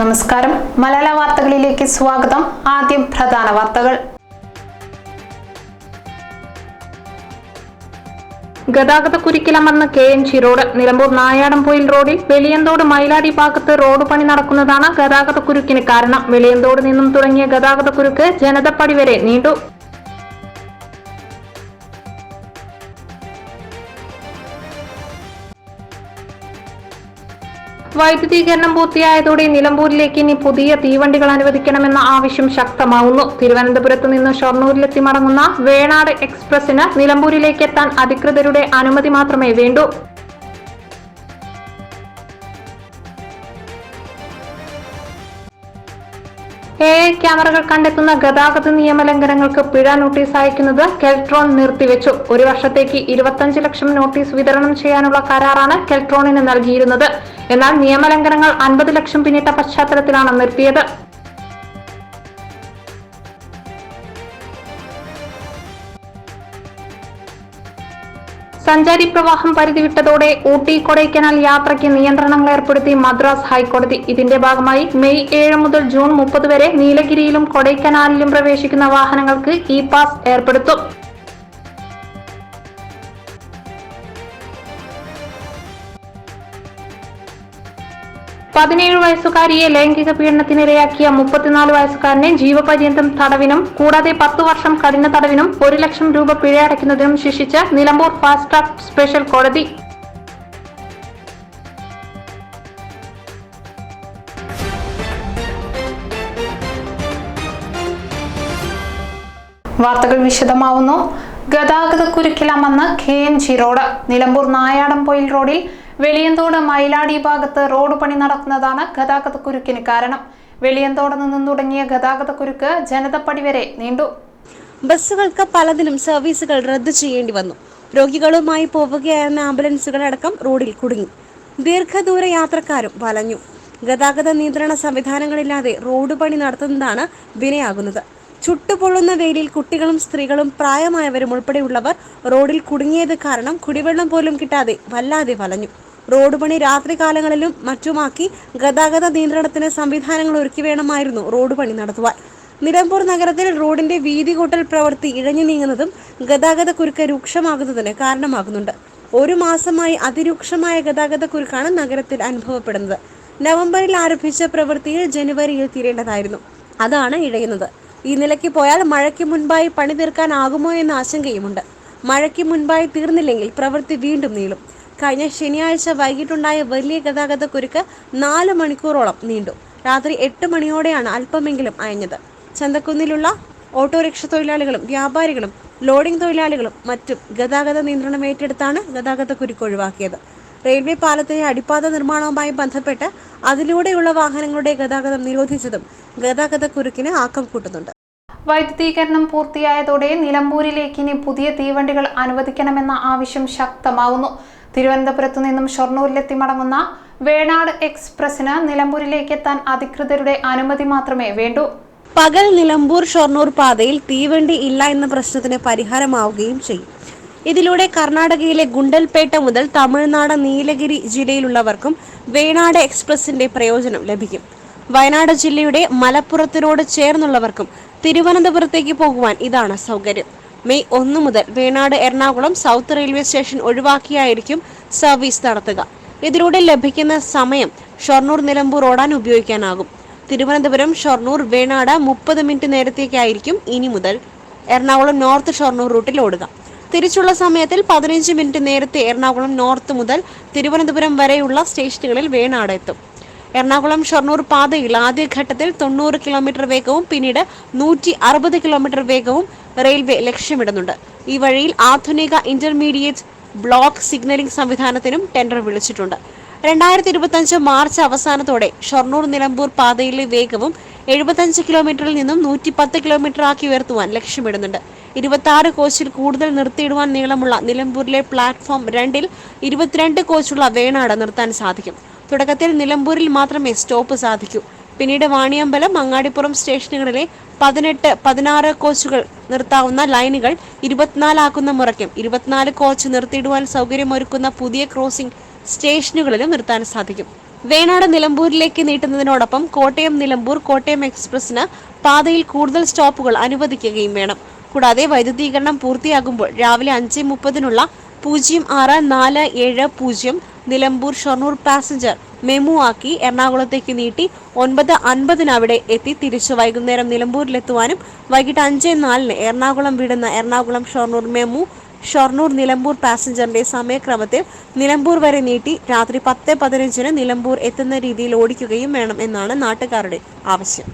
നമസ്കാരം. മലയാള വാർത്തകളിലേക്ക് സ്വാഗതം. ആദ്യം പ്രധാന വാർത്തകൾ. ഗതാഗത കുരുക്കിലമർന്ന് K N G road Nilambur Nayadampoyil റോഡിൽ വെളിയന്തോട് മൈലാടി ഭാഗത്ത് റോഡ് പണി നടക്കുന്നതാണ് ഗതാഗത കുരുക്കിന് കാരണം. വെളിയന്തോട് നിന്നും തുടങ്ങിയ ഗതാഗത കുരുക്ക് ജനതപ്പടി വരെ നീണ്ടു. വൈദ്യുതീകരണം പൂർത്തിയായതോടെ നിലമ്പൂരിലേക്ക് ഇനി പുതിയ തീവണ്ടികൾ അനുവദിക്കണമെന്ന ആവശ്യം ശക്തമാവുന്നു. തിരുവനന്തപുരത്ത് നിന്ന് ഷൊർണൂരിലെത്തി മടങ്ങുന്ന വേണാട് എക്സ്പ്രസിന് നിലമ്പൂരിലേക്ക് എത്താൻ അധികൃതരുടെ അനുമതി മാത്രമേ വേണ്ടൂ. എ ഐ ക്യാമറകൾ കണ്ടെത്തുന്ന ഗതാഗത നിയമലംഘനങ്ങൾക്ക് പിഴ നോട്ടീസ് അയക്കുന്നത് കെൽട്രോൺ നിർത്തിവെച്ചു. ഒരു വർഷത്തേക്ക് ഇരുപത്തഞ്ച് ലക്ഷം നോട്ടീസ് വിതരണം ചെയ്യാനുള്ള കരാറാണ് കെൽട്രോണിന് നൽകിയിരുന്നത്. എന്നാൽ നിയമലംഘനങ്ങൾ അൻപത് ലക്ഷം പിന്നിട്ട പശ്ചാത്തലത്തിലാണ് നിർത്തിയത്. സഞ്ചാരി പ്രവാഹം പരിധിവിട്ടതോടെ ഊട്ടി കൊടൈക്കനാൽ യാത്രയ്ക്ക് നിയന്ത്രണങ്ങൾ ഏർപ്പെടുത്തി മദ്രാസ് ഹൈക്കോടതി. ഇതിന്റെ ഭാഗമായി മെയ് ഏഴ് മുതൽ ജൂൺ മുപ്പത് വരെ നീലഗിരിയിലും കൊടൈക്കനാലിലും പ്രവേശിക്കുന്ന വാഹനങ്ങൾക്ക് ഇ പാസ് ഏർപ്പെടുത്തും. പതിനേഴ് വയസ്സുകാരിയെ ലൈംഗിക പീഡനത്തിനിരയാക്കിയ മുപ്പത്തിനാല് വയസ്സുകാരനെ ജീവപര്യന്തം തടവിനും കൂടാതെ പത്തു വർഷം കഠിന തടവിനും ഒരു ലക്ഷം രൂപ പിഴയടയ്ക്കുന്നതിനും ശിക്ഷിച്ച നിലമ്പൂർ ഫാസ്റ്റ് ട്രാക്ക് സ്പെഷ്യൽ കോടതി. വാർത്തകൾ വിശദമാവുന്നു. ഗതാഗത കുരുക്കിലമെന്ന് K N G road. Nilambur Nayadampoyil റോഡിൽ വെളിയന്തോട് മൈലാടി ഭാഗത്ത് റോഡ് പണി നടക്കുന്നതാണ് ഗതാഗത കുരുക്കിന് കാരണം. വെളിയന്തോട് നിന്നും തുടങ്ങിയ ഗതാഗത കുരുക്ക് ജനതപ്പടി വരെ നീണ്ടു. ബസ്സുകൾക്ക് പലതിലും സർവീസുകൾ റദ്ദു ചെയ്യേണ്ടി വന്നു. രോഗികളുമായി പോവുകയായിരുന്ന ആംബുലൻസുകൾ അടക്കം റോഡിൽ കുടുങ്ങി. ദീർഘദൂര യാത്രക്കാരും വലഞ്ഞു. ഗതാഗത നിയന്ത്രണ സംവിധാനങ്ങളില്ലാതെ റോഡ് പണി നടത്തുന്നതാണ് വിനയാകുന്നത്. ചുട്ടുപൊള്ളുന്ന വെയിലിൽ കുട്ടികളും സ്ത്രീകളും പ്രായമായവരും ഉൾപ്പെടെയുള്ളവർ റോഡിൽ കുടുങ്ങിയത് കാരണം കുടിവെള്ളം പോലും കിട്ടാതെ വല്ലാതെ വലഞ്ഞു. റോഡ് പണി രാത്രികാലങ്ങളിലും മറ്റുമാക്കി ഗതാഗത നിയന്ത്രണത്തിന് സംവിധാനങ്ങൾ ഒരുക്കി വേണമായിരുന്നു റോഡ് പണി നടത്തുവാൻ. നിലമ്പൂർ നഗരത്തിൽ റോഡിന്റെ വീതി കൂട്ടൽ പ്രവൃത്തി ഇഴഞ്ഞു നീങ്ങുന്നതും ഗതാഗത കുരുക്ക് രൂക്ഷമാകുന്നതിന് കാരണമാകുന്നുണ്ട്. ഒരു മാസമായി അതിരൂക്ഷമായ ഗതാഗത കുരുക്കാണ് നഗരത്തിൽ അനുഭവപ്പെടുന്നത്. നവംബറിൽ ആരംഭിച്ച പ്രവൃത്തിയിൽ ജനുവരിയിൽ തീരേണ്ടതായിരുന്നു. അതാണ് ഇഴയുന്നത്. ഈ നിലയ്ക്ക് പോയാൽ മഴയ്ക്ക് മുൻപായി പണി തീർക്കാനാകുമോ എന്ന ആശങ്കയുമുണ്ട്. മഴയ്ക്ക് മുൻപായി തീർന്നില്ലെങ്കിൽ പ്രവൃത്തി വീണ്ടും നീളും. കഴിഞ്ഞ ശനിയാഴ്ച വൈകിട്ടുണ്ടായ വലിയ ഗതാഗത കുരുക്ക് നാല് മണിക്കൂറോളം നീണ്ടു. രാത്രി എട്ട് മണിയോടെയാണ് അല്പമെങ്കിലും അയഞ്ഞത്. ചന്തക്കുന്നിലുള്ള ഓട്ടോറിക്ഷ തൊഴിലാളികളും വ്യാപാരികളും ലോഡിംഗ് തൊഴിലാളികളും മറ്റും ഗതാഗത നിയന്ത്രണം ഏറ്റെടുത്താണ് ഗതാഗത കുരുക്ക് ഒഴിവാക്കിയത്. റെയിൽവേ പാലത്തിന്റെ അടിപ്പാത നിർമ്മാണവുമായി ബന്ധപ്പെട്ട് അതിലൂടെയുള്ള വാഹനങ്ങളുടെ ഗതാഗതം നിരോധിച്ചതും ഗതാഗത കുരുക്കിന് ആക്കം കൂട്ടുന്നുണ്ട്. വൈദ്യുതീകരണം പൂർത്തിയായതോടെ നിലമ്പൂരിലേക്ക് ഇനി പുതിയ തീവണ്ടികൾ അനുവദിക്കണമെന്ന ആവശ്യം ശക്തമാവുന്നു. തിരുവനന്തപുരത്തു നിന്നും ഷൊർണൂരിലെത്തി മടങ്ങുന്ന വേണാട് എക്സ്പ്രസിന് നിലമ്പൂരിലേക്ക് എത്താൻ അധികൃതരുടെ അനുമതി മാത്രമേ വേണ്ടൂ. പകൽ നിലമ്പൂർ ഷൊർണൂർ പാതയിൽ തീവണ്ടി ഇല്ല എന്ന പ്രശ്നത്തിന് പരിഹാരമാവുകയും ചെയ്യും. ഇതിലൂടെ കർണാടകയിലെ ഗുണ്ടൽപേട്ട മുതൽ തമിഴ്നാട് നീലഗിരി ജില്ലയിലുള്ളവർക്കും വേണാട് എക്സ്പ്രസിന്റെ പ്രയോജനം ലഭിക്കും. വയനാട് ജില്ലയുടെ മലപ്പുറത്തിനോട് ചേർന്നുള്ളവർക്കും തിരുവനന്തപുരത്തേക്ക് പോകുവാൻ ഇതാണ് സൗകര്യം. മെയ് ഒന്ന് മുതൽ Venad Ernakulam south railway station ഒഴിവാക്കിയായിരിക്കും service നടത്തുക. ഇതിലൂടെ ലഭിക്കുന്ന സമയം ഷൊർണൂർ നിലമ്പൂർ ഓടാൻ ഉപയോഗിക്കാനാകും. തിരുവനന്തപുരം ഷൊർണൂർ വേണാട് മുപ്പത് മിനിറ്റ് നേരത്തേക്കായിരിക്കും ഇനി മുതൽ എറണാകുളം നോർത്ത് ഷൊർണൂർ റൂട്ടിൽ ഓടുക. തിരിച്ചുള്ള സമയത്തിൽ പതിനഞ്ച് മിനിറ്റ് നേരത്തെ എറണാകുളം നോർത്ത് മുതൽ തിരുവനന്തപുരം വരെയുള്ള സ്റ്റേഷനുകളിൽ വേണാട് എത്തും. എറണാകുളം ഷൊർണൂർ പാതയിൽ ആദ്യഘട്ടത്തിൽ തൊണ്ണൂറ് കിലോമീറ്റർ വേഗവും പിന്നീട് നൂറ്റി അറുപത് കിലോമീറ്റർ വേഗവും റെയിൽവേ ലക്ഷ്യമിടുന്നുണ്ട്. ഈ വഴിയിൽ ആധുനിക ഇന്റർമീഡിയറ്റ് ബ്ലോക്ക് സിഗ്നലിംഗ് സംവിധാനത്തിനും ടെൻഡർ വിളിച്ചിട്ടുണ്ട്. രണ്ടായിരത്തി ഇരുപത്തഞ്ച് മാർച്ച് അവസാനത്തോടെ ഷൊർണൂർ നിലമ്പൂർ പാതയിലെ വേഗവും എഴുപത്തഞ്ച് കിലോമീറ്ററിൽ നിന്നും നൂറ്റി പത്ത് കിലോമീറ്റർ ആക്കി ഉയർത്തുവാൻ ലക്ഷ്യമിടുന്നുണ്ട്. ഇരുപത്തി ആറ് കോച്ചിൽ കൂടുതൽ നിർത്തിയിടുവാൻ നീളമുള്ള നിലമ്പൂരിലെ പ്ലാറ്റ്ഫോം രണ്ടിൽ ഇരുപത്തിരണ്ട് കോച്ചുള്ള വേണാട് നിർത്താൻ സാധിക്കും. തുടക്കത്തിൽ നിലമ്പൂരിൽ മാത്രമേ സ്റ്റോപ്പ് സാധിക്കൂ. പിന്നീട് വാണിയമ്പലം അങ്ങാടിപ്പുറം സ്റ്റേഷനുകളിലെ പതിനെട്ട് പതിനാറ് കോച്ചുകൾ നിർത്താവുന്ന ലൈനുകൾ ഇരുപത്തിനാലാക്കുന്ന മുറയ്ക്കും ഇരുപത്തിനാല് കോച്ച് നിർത്തിയിടുവാൻ സൗകര്യമൊരുക്കുന്ന പുതിയ ക്രോസിംഗ് സ്റ്റേഷനുകളിലും നിർത്താൻ സാധിക്കും. വേണാട് നിലമ്പൂരിലേക്ക് നീട്ടുന്നതിനോടൊപ്പം കോട്ടയം നിലമ്പൂർ കോട്ടയം എക്സ്പ്രസിന് പാതയിൽ കൂടുതൽ സ്റ്റോപ്പുകൾ അനുവദിക്കുകയും വേണം. കൂടാതെ വൈദ്യുതീകരണം പൂർത്തിയാകുമ്പോൾ രാവിലെ അഞ്ച് മുപ്പതിനുള്ള പൂജ്യം ആറ് നാല് ഏഴ് പൂജ്യം നിലമ്പൂർ ഷൊർണൂർ പാസഞ്ചർ മെമു ആക്കി എറണാകുളത്തേക്ക് നീട്ടി ഒൻപത് അൻപതിന് അവിടെ എത്തി തിരിച്ചു വൈകുന്നേരം നിലമ്പൂരിലെത്തുവാനും വൈകിട്ട് അഞ്ച് നാലിന് എറണാകുളം വിടുന്ന എറണാകുളം ഷൊർണൂർ മെമു ഷൊർണൂർ നിലമ്പൂർ പാസഞ്ചറിന്റെ സമയക്രമത്തിൽ നിലമ്പൂർ വരെ നീട്ടി രാത്രി പത്ത് പതിനഞ്ചിന് നിലമ്പൂർ എത്തുന്ന രീതിയിൽ ഓടിക്കുകയും വേണം എന്നാണ് നാട്ടുകാരുടെ ആവശ്യം.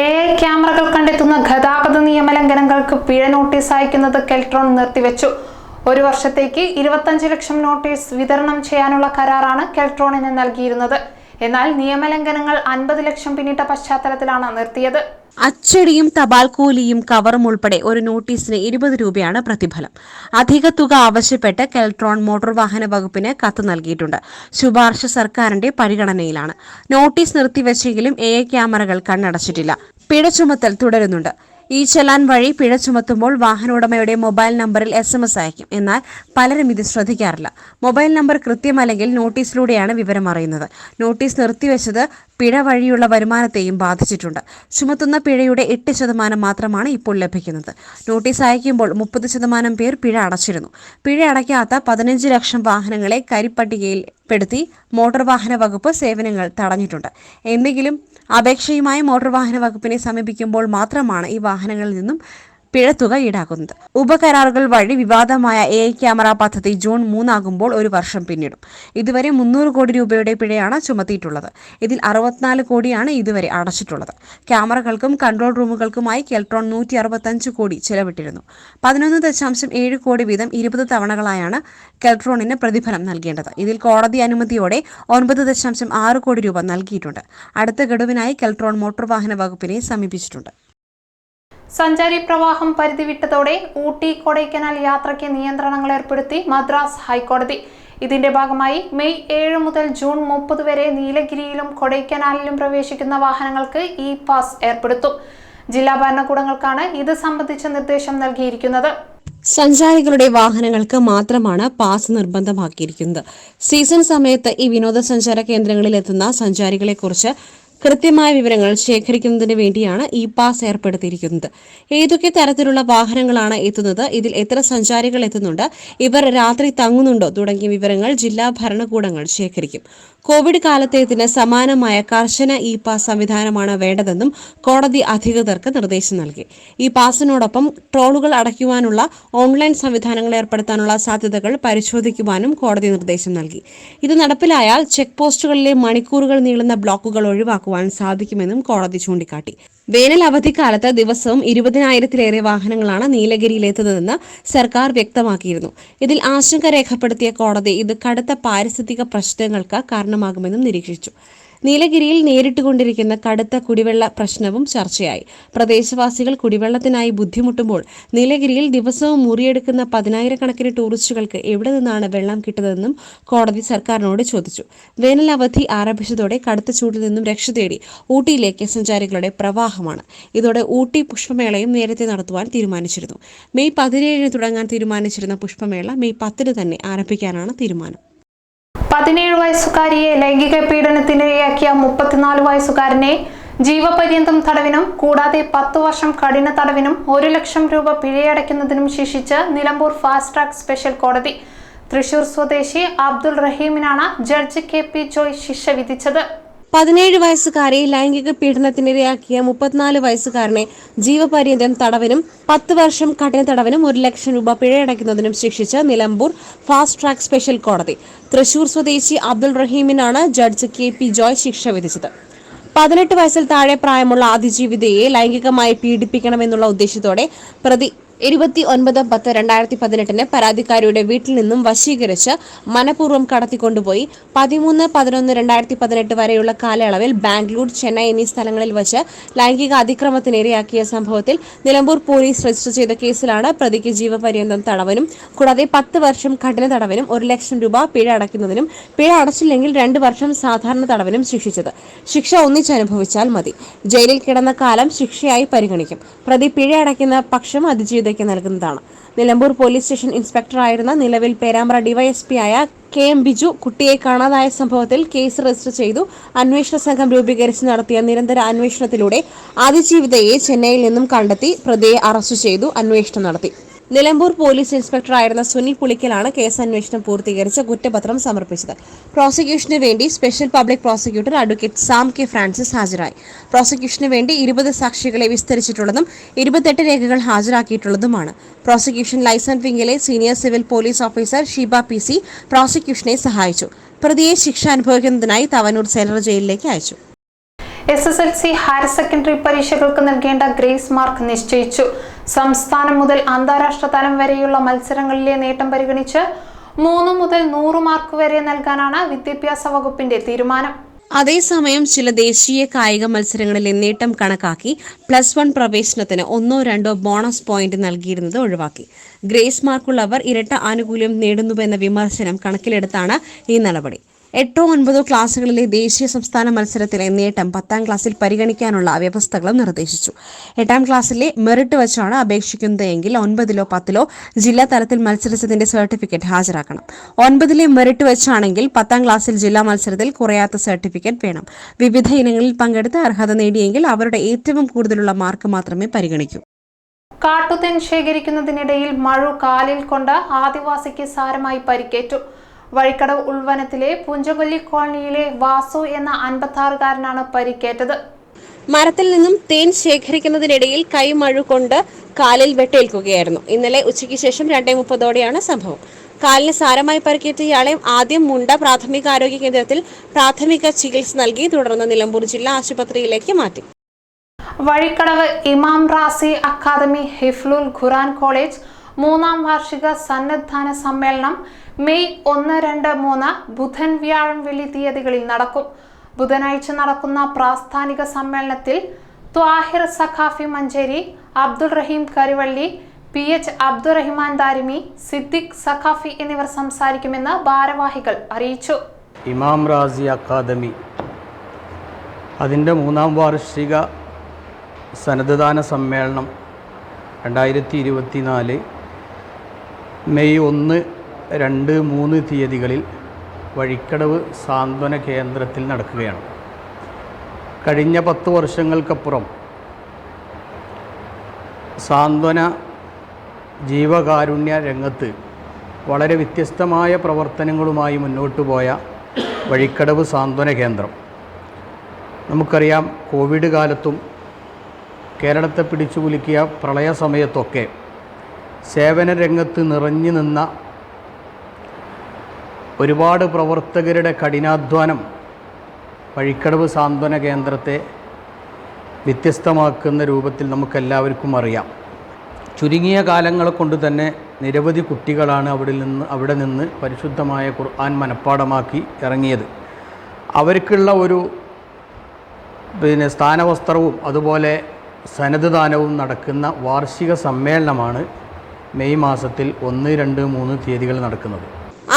എ ക്യാമറകൾ കണ്ടെത്തുന്ന ഗതാഗത നിയമലംഘനങ്ങൾക്ക് പിഴ നോട്ടീസ് അയക്കുന്നത് കെൽട്രോൺ നിർത്തിവെച്ചു. ഒരു വർഷത്തേക്ക് ഇരുപത്തഞ്ച് ലക്ഷം നോട്ടീസ് വിതരണം ചെയ്യാനുള്ള കരാറാണ് കെൽട്രോണിന് നൽകിയിരുന്നത്. എന്നാൽ നിയമലംഘനങ്ങൾ അൻപത് ലക്ഷം പിന്നിട്ട പശ്ചാത്തലത്തിലാണ് നിർത്തിയത്. അച്ചടിയും തപാൽ കൂലിയും കവറും ഉൾപ്പെടെ ഒരു നോട്ടീസിന് ഇരുപത് രൂപയാണ് പ്രതിഫലം. അധിക തുക ആവശ്യപ്പെട്ട് കെൽട്രോൺ മോട്ടോർ വാഹന വകുപ്പിന് കത്ത് നൽകിയിട്ടുണ്ട്. ശുപാർശ സർക്കാരിന്റെ പരിഗണനയിലാണ്. നോട്ടീസ് നിർത്തിവെച്ചെങ്കിലും എ ക്യാമറകൾ കണ്ണടച്ചിട്ടില്ല. പിഴ ചുമത്തൽ തുടരുന്നുണ്ട്. ഈ ചലാൻ വഴി പിഴ ചുമത്തുമ്പോൾ വാഹനോടമയുടെ mobile number S M S അയക്കും. എന്നാൽ പലരും ഇത് ശ്രദ്ധിക്കാറില്ല. മൊബൈൽ നമ്പർ കൃത്യമല്ലെങ്കിൽ നോട്ടീസിലൂടെയാണ് വിവരം അറിയുന്നത്. നോട്ടീസ് നിർത്തിവെച്ചത് പിഴ വഴിയുള്ള വരുമാനത്തെയും ബാധിച്ചിട്ടുണ്ട്. ചുമത്തുന്ന പിഴയുടെ എട്ട് ശതമാനം മാത്രമാണ് ഇപ്പോൾ ലഭിക്കുന്നത്. നോട്ടീസ് അയക്കുമ്പോൾ മുപ്പത് ശതമാനം പേർ പിഴ അടച്ചിരുന്നു. പിഴ അടയ്ക്കാത്ത പതിനഞ്ച് ലക്ഷം വാഹനങ്ങളെ കരിപ്പട്ടികയിൽ പെടുത്തി മോട്ടോർ വാഹന വകുപ്പ് സേവനങ്ങൾ തടഞ്ഞിട്ടുണ്ട്. എന്തെങ്കിലും അപേക്ഷയുമായി മോട്ടോർ വാഹന വകുപ്പിനെ സമീപിക്കുമ്പോൾ മാത്രമാണ് ഈ വാഹനങ്ങളിൽ നിന്നും പിഴത്തുക ഈടാക്കുന്നത്. ഉപകരാറുകൾ വഴി വിവാദമായ എ ക്യാമറ പദ്ധതി ജൂൺ മൂന്നാകുമ്പോൾ ഒരു വർഷം പിന്നിടും. ഇതുവരെ മുന്നൂറ് കോടി രൂപയുടെ പിഴയാണ് ചുമത്തിയിട്ടുള്ളത്. ഇതിൽ അറുപത്തിനാല് കോടിയാണ് ഇതുവരെ അടച്ചിട്ടുള്ളത്. ക്യാമറകൾക്കും കൺട്രോൾ റൂമുകൾക്കുമായി കെൽട്രോൺ നൂറ്റി അറുപത്തഞ്ച് കോടി ചെലവിട്ടിരുന്നു. പതിനൊന്ന് ദശാംശം ഏഴ് കോടി വീതം ഇരുപത് തവണകളായാണ് കെൽട്രോണിന് പ്രതിഫലം നൽകേണ്ടത്. ഇതിൽ കോടതി അനുമതിയോടെ ഒൻപത് ദശാംശം ആറ് കോടി രൂപ നൽകിയിട്ടുണ്ട്. അടുത്ത ഗഡുവിനായി കെൽട്രോൺ മോട്ടോർ വാഹന വകുപ്പിനെ സമീപിച്ചിട്ടുണ്ട്. സഞ്ചാരി പ്രവാഹം പരിധി വിട്ടതോടെ ഊട്ടി കൊടൈക്കനാൽ യാത്രയ്ക്ക് നിയന്ത്രണങ്ങൾ ഏർപ്പെടുത്തി മദ്രാസ് ഹൈക്കോടതി. ഇതിന്റെ ഭാഗമായി മെയ് ഏഴ് മുതൽ ജൂൺ മുപ്പത് വരെ നീലഗിരിയിലും കൊടൈക്കനാലിലും പ്രവേശിക്കുന്ന വാഹനങ്ങൾക്ക് ഇ പാസ് ഏർപ്പെടുത്തും. ജില്ലാ ഭരണകൂടങ്ങൾക്കാണ് ഇത് സംബന്ധിച്ച നിർദ്ദേശം നൽകിയിരിക്കുന്നത്. സഞ്ചാരികളുടെ വാഹനങ്ങൾക്ക് മാത്രമാണ് പാസ് നിർബന്ധമാക്കിയിരിക്കുന്നത്. സീസൺ സമയത്ത് ഈ വിനോദസഞ്ചാര കേന്ദ്രങ്ങളിൽ എത്തുന്ന സഞ്ചാരികളെക്കുറിച്ച് കൃത്യമായ വിവരങ്ങൾ ശേഖരിക്കുന്നതിന് വേണ്ടിയാണ് ഇ പാസ് ഏർപ്പെടുത്തിയിരിക്കുന്നത്. ഏതൊക്കെ തരത്തിലുള്ള വാഹനങ്ങളാണ് എത്തുന്നത്? ഇതിൽ എത്ര സഞ്ചാരികൾ എത്തുന്നുണ്ട്? ഇവർ രാത്രി തങ്ങുന്നുണ്ടോ? തുടങ്ങിയ വിവരങ്ങൾ ജില്ലാ ഭരണകൂടങ്ങൾ ശേഖരിക്കും. കോവിഡ് കാലത്തേതിന് സമാനമായ കർശന ഇ പാസ് സംവിധാനമാണ് വേണ്ടതെന്നും കോടതി അധികൃതർക്ക് നിർദ്ദേശം നൽകി. ഇ പാസിനോടൊപ്പം ട്രോളുകൾ അടയ്ക്കുവാനുള്ള ഓൺലൈൻ സംവിധാനങ്ങൾ ഏർപ്പെടുത്താനുള്ള സാധ്യതകൾ പരിശോധിക്കുവാനും കോടതി നിർദ്ദേശം നൽകി. ഇത് നടപ്പിലായാൽ ചെക്ക് പോസ്റ്റുകളിലെ മണിക്കൂറുകൾ നീളുന്ന ബ്ലോക്കുകൾ ഒഴിവാക്കുവാൻ സാധിക്കുമെന്നും കോടതി ചൂണ്ടിക്കാട്ടി. വേനൽ അവധിക്കാലത്ത് ദിവസവും ഇരുപതിനായിരത്തിലേറെ വാഹനങ്ങളാണ് നീലഗിരിയിലെത്തുന്നതെന്ന് സർക്കാർ വ്യക്തമാക്കിയിരുന്നു. ഇതിൽ ആശങ്ക രേഖപ്പെടുത്തിയ കോടതി ഇത് കടുത്ത പാരിസ്ഥിതിക പ്രശ്നങ്ങൾക്ക് കാരണമാകുമെന്നും നിരീക്ഷിച്ചു. നീലഗിരിയിൽ നേരിട്ടുകൊണ്ടിരിക്കുന്ന കടുത്ത കുടിവെള്ള പ്രശ്നവും ചർച്ചയായി. പ്രദേശവാസികൾ കുടിവെള്ളത്തിനായി ബുദ്ധിമുട്ടുമ്പോൾ നീലഗിരിയിൽ ദിവസവും മുറിയെടുക്കുന്ന പതിനായിരക്കണക്കിന് ടൂറിസ്റ്റുകൾക്ക് എവിടെ നിന്നാണ് വെള്ളം കിട്ടുന്നതെന്നും കോടതി സർക്കാരിനോട് ചോദിച്ചു. വേനൽ അവധി ആരംഭിച്ചതോടെ കടുത്ത ചൂടിൽ നിന്നും രക്ഷ തേടി ഊട്ടിയിലേക്ക് സഞ്ചാരികളുടെ പ്രവാഹമാണ്. ഇതോടെ ഊട്ടി പുഷ്പമേളയും നേരത്തെ നടത്തുവാൻ തീരുമാനിച്ചിരുന്നു. മെയ് പതിനേഴിന് തുടങ്ങാൻ തീരുമാനിച്ചിരുന്ന പുഷ്പമേള മെയ് പത്തിന് തന്നെ ആരംഭിക്കാനാണ് തീരുമാനം. പതിനേഴ് വയസ്സുകാരിയെ ലൈംഗിക പീഡനത്തിനിരയാക്കിയ മുപ്പത്തിനാല് വയസ്സുകാരനെ ജീവപര്യന്തം തടവിനും കൂടാതെ പത്ത് വർഷം കഠിന തടവിനും ഒരു ലക്ഷം രൂപ പിഴയടയ്ക്കുന്നതിനും ശിക്ഷിച്ച് നിലമ്പൂർ ഫാസ്റ്റ് ട്രാക്ക് സ്പെഷ്യൽ കോടതി. തൃശൂർ സ്വദേശി അബ്ദുൾ റഹീമിനാണ് ജഡ്ജ് കെ പി ജോയ് ശിക്ഷ വിധിച്ചത്. പതിനേഴ് വയസ്സുകാരെ ലൈംഗിക പീഡനത്തിനിരയാക്കിയ മുപ്പത്തിനാല് വയസ്സുകാരനെ ജീവപര്യന്തം തടവിനും പത്ത് വർഷം കഠിന തടവിനും ഒരു ലക്ഷം രൂപ പിഴയടയ്ക്കുന്നതിനും ശിക്ഷിച്ച് നിലമ്പൂർ ഫാസ്റ്റ് ട്രാക്ക് സ്പെഷ്യൽ കോടതി. തൃശൂർ സ്വദേശി അബ്ദുൾ റഹീമിനാണ് ജഡ്ജ് കെ പി ജോയ് ശിക്ഷ വിധിച്ചത്. പതിനെട്ട് വയസ്സിൽ താഴെ പ്രായമുള്ള അതിജീവിതയെ ലൈംഗികമായി പീഡിപ്പിക്കണമെന്നുള്ള ഉദ്ദേശത്തോടെ പ്രതി ഇരുപത്തി ഒൻപത് പത്ത് രണ്ടായിരത്തി പതിനെട്ടിന് പരാതിക്കാരിയുടെ വീട്ടിൽ നിന്നും വശീകരിച്ച് മനഃപൂർവം കടത്തിക്കൊണ്ടുപോയി. പതിമൂന്ന് പതിനൊന്ന് രണ്ടായിരത്തി പതിനെട്ട് വരെയുള്ള കാലയളവിൽ ബാംഗ്ലൂർ ചെന്നൈ എന്നീ സ്ഥലങ്ങളിൽ വച്ച് ലൈംഗിക അതിക്രമത്തിനിരയാക്കിയ സംഭവത്തിൽ നിലമ്പൂർ പോലീസ് രജിസ്റ്റർ ചെയ്ത കേസിലാണ് പ്രതിക്ക് ജീവപര്യന്തം തടവനും കൂടാതെ പത്ത് വർഷം കഠിന തടവനും ഒരു ലക്ഷം രൂപ പിഴ അടയ്ക്കുന്നതിനും പിഴ അടച്ചില്ലെങ്കിൽ രണ്ട് വർഷം സാധാരണ തടവനും ശിക്ഷിച്ചത്. ശിക്ഷ ഒന്നിച്ചനുഭവിച്ചാൽ മതി. ജയിലിൽ കിടന്ന കാലം ശിക്ഷയായി പരിഗണിക്കും. പ്രതി പിഴ അടയ്ക്കുന്ന പക്ഷം അതിജീവിതയ്ക്ക് വാർഷികതയ്ക്ക് നൽകുന്നതാണ്. നിലമ്പൂർ പോലീസ് സ്റ്റേഷൻ ഇൻസ്പെക്ടറായിരുന്ന നിലവിൽ പേരാമ്പ്ര ഡിവൈഎസ്പി ആയ കെ എം ബിജു കുട്ടിയെ കാണാതായ സംഭവത്തിൽ കേസ് രജിസ്റ്റർ ചെയ്തു. അന്വേഷണ സംഘം രൂപീകരിച്ച് നടത്തിയ നിരന്തര അന്വേഷണത്തിലൂടെ അതിജീവിതയെ ചെന്നൈയിൽ നിന്നും കണ്ടെത്തി പ്രതിയെ അറസ്റ്റ് ചെയ്തു അന്വേഷണം നടത്തി. നിലമ്പൂർ പോലീസ് ഇൻസ്പെക്ടറായിരുന്ന സുനിൽ പുളിക്കലാണ് കേസ് അന്വേഷണം പൂർത്തീകരിച്ച് കുറ്റപത്രം സമർപ്പിച്ചത്. പ്രോസിക്യൂഷന് വേണ്ടി special public prosecutor advocate Sam K Francis ഹാജരായി. പ്രോസിക്യൂഷന് വേണ്ടി ഇരുപത് സാക്ഷികളെ വിസ്തരിച്ചിട്ടുള്ളതും ഇരുപത്തെട്ട് രേഖകൾ ഹാജരാക്കിയിട്ടുള്ളതുമാണ്. Prosecution licence വിംഗിലെ senior civil police officer Sheeba P C പ്രോസിക്യൂഷനെ സഹായിച്ചു. പ്രതിയെ ശിക്ഷ അനുഭവിക്കുന്നതിനായി തവനൂർ സെൻട്രൽ ജയിലിലേക്ക് അയച്ചു. S S L C higher secondary പരീക്ഷകൾക്ക് നൽകേണ്ട ഗ്രേസ് മാർക്ക് നിശ്ചയിച്ചു. സംസ്ഥാനം മുതൽ അന്താരാഷ്ട്ര തലം വരെയുള്ള മത്സരങ്ങളിലെ നേട്ടം പരിഗണിച്ച് മൂന്ന് മുതൽ നൂറ് മാർക്ക് വരെ നൽകാനാണ് വിദ്യാഭ്യാസ വകുപ്പിന്റെ തീരുമാനം. അതേസമയം ചില ദേശീയ കായിക മത്സരങ്ങളിലെ നേട്ടം കണക്കാക്കി പ്ലസ് വൺ പ്രവേശനത്തിന് ഒന്നോ രണ്ടോ ബോണസ് പോയിന്റ് നൽകിയിരുന്നത് ഒഴിവാക്കി. ഗ്രേസ് മാർക്കുള്ളവർ ഇരട്ട ആനുകൂല്യം നേടുന്നുവെന്ന വിമർശനം കണക്കിലെടുത്താണ് ഈ നടപടി. എട്ടോ ഒൻപതോ ക്ലാസ്സുകളിലെ ദേശീയ സംസ്ഥാന മത്സരത്തിലെ നേട്ടം പത്താം ക്ലാസ്സിൽ പരിഗണിക്കാനുള്ള വ്യവസ്ഥകളും നിർദ്ദേശിച്ചു. എട്ടാം ക്ലാസ്സിലെ മെറിറ്റ് വെച്ചാണ് അപേക്ഷിക്കുന്നതെങ്കിൽ ഒൻപതിലോ പത്തിലോ ജില്ലാ തലത്തിൽ മത്സരിച്ചതിന്റെ സർട്ടിഫിക്കറ്റ് ഹാജരാക്കണം. ഒൻപതിലെ മെറിറ്റ് വെച്ചാണെങ്കിൽ പത്താം ക്ലാസ്സിൽ ജില്ലാ മത്സരത്തിൽ കുറയാത്ത സർട്ടിഫിക്കറ്റ് വേണം. വിവിധ ഇനങ്ങളിൽ പങ്കെടുത്ത് അർഹത നേടിയെങ്കിൽ അവരുടെ ഏറ്റവും കൂടുതലുള്ള മാർക്ക് മാത്രമേ പരിഗണിക്കൂ. കാട്ടുതൻ ശേഖരിക്കുന്നതിനിടയിൽ മഴു കാലിൽ കൊണ്ട് ആദിവാസിക്ക് സാരമായി പരിക്കേറ്റു. വഴിക്കടവ് ഉൾവനത്തിലെ പുഞ്ചകൊല്ലി കോളനിയിലെ വാസു എന്ന അൻപത്താറുകാരനാണ് പരിക്കേറ്റത്. മരത്തിൽ നിന്നും തേൻ ശേഖരിക്കുന്നതിനിടയിൽ കൈമഴുകൊണ്ട് കാലിൽ വെട്ടേൽക്കുകയായിരുന്നു. ഇന്നലെ ഉച്ചയ്ക്ക് ശേഷം രണ്ടേ മുപ്പതോടെയാണ് സംഭവം. കാലിന് സാരമായി പരിക്കേറ്റ ഇയാളെ ആദ്യം മുണ്ട പ്രാഥമിക ആരോഗ്യ കേന്ദ്രത്തിൽ പ്രാഥമിക ചികിത്സ നൽകി തുടർന്ന് നിലമ്പൂർ ജില്ലാ ആശുപത്രിയിലേക്ക് മാറ്റി. വഴിക്കടവ് ഇമാം റാസി അക്കാദമി ഹിഫ്ലുൽ ഖുറാൻ കോളേജ് മൂന്നാം വാർഷിക സന്നദ്ധാന സമ്മേളനം മെയ് ഒന്ന് രണ്ട് മൂന്ന് ബുധൻ വ്യാഴം വെള്ളി തീയതികളിൽ നടക്കും. ബുധനാഴ്ച നടക്കുന്ന പ്രാസ്ഥാനിക സമ്മേളനത്തിൽ ത്വാഹിർ സഖാഫി മഞ്ചേരി അബ്ദുൾ റഹീം കരുവള്ളി പി എച്ച് അബ്ദുറഹിമാൻ ദാരിമി സിദ്ദിഖ് സഖാഫി എന്നിവർ സംസാരിക്കുമെന്ന് ഭാരവാഹികൾ അറിയിച്ചു. ഇമാം റാസി അക്കാദമി. അതിന്റെ മൂന്നാം വാർഷിക സന്നദ്ധദാന സമ്മേളനം രണ്ടായിരത്തി ഇരുപത്തിനാല് മെയ് ഒന്ന് രണ്ട് മൂന്ന് തീയതികളിൽ വഴിക്കടവ് സാന്ത്വന കേന്ദ്രത്തിൽ നടക്കുകയാണ്. കഴിഞ്ഞ പത്ത് വർഷങ്ങൾക്കപ്പുറം സാന്ത്വന ജീവകാരുണ്യ രംഗത്ത് വളരെ വ്യത്യസ്തമായ പ്രവർത്തനങ്ങളുമായി മുന്നോട്ട് പോയ വഴിക്കടവ് സാന്ത്വന കേന്ദ്രം. നമുക്കറിയാം കോവിഡ് കാലത്തും കേരളത്തെ പിടിച്ചു കുലുക്കിയ പ്രളയ സമയത്തൊക്കെ സേവന രംഗത്ത് നിറഞ്ഞു നിന്ന ഒരുപാട് പ്രവർത്തകരുടെ കഠിനാധ്വാനം വഴിക്കടവ് സാന്ത്വന കേന്ദ്രത്തെ വ്യത്യസ്തമാക്കുന്ന രൂപത്തിൽ നമുക്കെല്ലാവർക്കും അറിയാം. ചുരുങ്ങിയ കാലങ്ങളെ കൊണ്ട് തന്നെ നിരവധി കുട്ടികളാണ് അവിടെ നിന്ന് അവിടെ നിന്ന് പരിശുദ്ധമായ ഖുർആൻ മനഃപ്പാടമാക്കി ഇറങ്ങിയത്. അവർക്കുള്ള ഒരു പിന്നെ സ്ഥാനവസ്ത്രവും അതുപോലെ സനദ്ദാനവും നടക്കുന്ന വാർഷിക സമ്മേളനമാണ് മെയ് മാസത്തിൽ ഒന്ന് രണ്ട് മൂന്ന് തീയതികൾ നടക്കുന്നത്.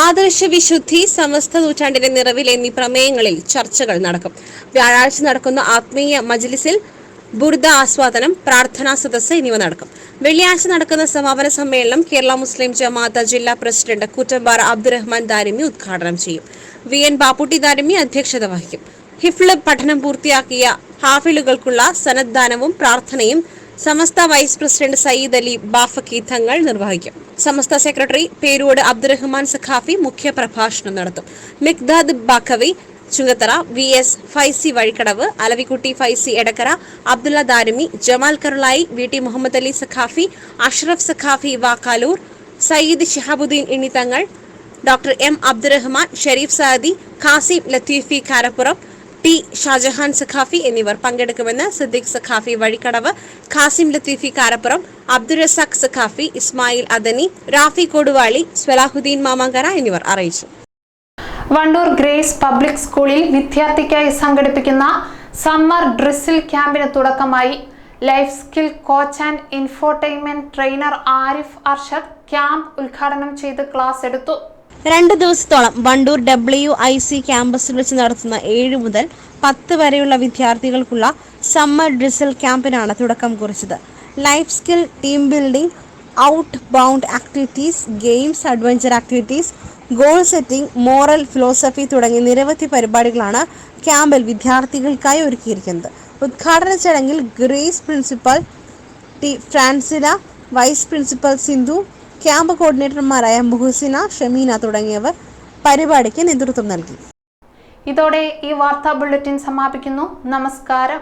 ആദർശ വിശുദ്ധി സമസ്ത നൂറ്റാണ്ടിന്റെ നിറവിൽ എന്നീ പ്രമേയങ്ങളിൽ ചർച്ചകൾ നടക്കും. വ്യാഴാഴ്ച നടക്കുന്ന ആത്മീയ മജ്ലിസിൽ ബുർദ ആസ്വാദനം പ്രാർത്ഥനാ സദസ്സ് എന്നിവ നടക്കും. വെള്ളിയാഴ്ച നടക്കുന്ന സമാപന സമ്മേളനം കേരള മുസ്ലിം ജമാഅത്ത് ജില്ലാ പ്രസിഡന്റ് കുറ്റമ്പാറ അബ്ദുറഹ്മാൻ ദാരിമി ഉദ്ഘാടനം ചെയ്യും. വി എൻ ബാപ്പുട്ടി ദാരിമി അധ്യക്ഷത വഹിക്കും. ഹിഫ്ല് പഠനം പൂർത്തിയാക്കിയ ഹാഫിലുകൾക്കുള്ള സനദ്ദാനവും പ്രാർത്ഥനയും സമസ്ത വൈസ് പ്രസിഡന്റ് സയ്യിദ് അലി ബാഫക്കി തങ്ങൾ നിർവഹിക്കും. സമസ്ത സെക്രട്ടറി പേരൂട് അബ്ദുറഹ്മാൻ സഖാഫി മുഖ്യ പ്രഭാഷണം നടത്തും. Miqdad Baqavi Chungathara V S Faizi Vazhikkadavu Alavikutty Faizi Edakkara Abdulla Darimi Jamal Karulai V T Muhammad Ali Saqafi Ashraf Saqafi Vakkaloor Sayyid Shihabuddeen എന്നിത്തങ്ങൾ doctor M Abdurahman Sharif Saadi Qasim Lathifi Karappuram T Shajahan Saqafi എന്നിവർ പങ്കെടുക്കുമെന്ന് സിദ്ദിഖ് സഖാഫി വഴിക്കടവ് ഖാസിം ലത്തീഫി കാരപ്പുറം അബ്ദുൾ റസാഖ് സഖാഫി ഇസ്മായിൽ അദനി റാഫി കൊടുവാളി സ്വലാഹുദ്ദീൻ മാമാങ്കര എന്നിവർ അറിയിച്ചു. Wandoor grace public സ്കൂളിൽ വിദ്യാർത്ഥിക്കായി സംഘടിപ്പിക്കുന്ന summer drizzle ക്യാമ്പിന് തുടക്കമായി. Life skill coach and infotainment trainer Arif Arshad camp ഉദ്ഘാടനം ചെയ്ത് ക്ലാസ് എടുത്തു. രണ്ട് ദിവസത്തോളം വണ്ടൂർ ഡബ്ല്യു ഐ സി ക്യാമ്പസിൽ വെച്ച് നടത്തുന്ന ഏഴ് മുതൽ പത്ത് വരെയുള്ള വിദ്യാർത്ഥികൾക്കുള്ള സമ്മർ ഡ്രിസൽ ക്യാമ്പിനാണ് തുടക്കം കുറിച്ചത്. Life skill team building outbound activities games adventure activities goal setting moral philosophy തുടങ്ങിയ നിരവധി പരിപാടികളാണ് ക്യാമ്പിൽ വിദ്യാർത്ഥികൾക്കായി ഒരുക്കിയിരിക്കുന്നത്. ഉദ്ഘാടന ചടങ്ങിൽ Grace principal T Francila vice principal Sindhu camp കോർഡിനേറ്റർമാരായ Muhasina Shameena തുടങ്ങിയവർ പരിപാടിക്ക് നേതൃത്വം നൽകി. ഇതോടെ ഈ വാർത്താ ബുള്ളറ്റിൻ സമാപിക്കുന്നു. നമസ്കാരം.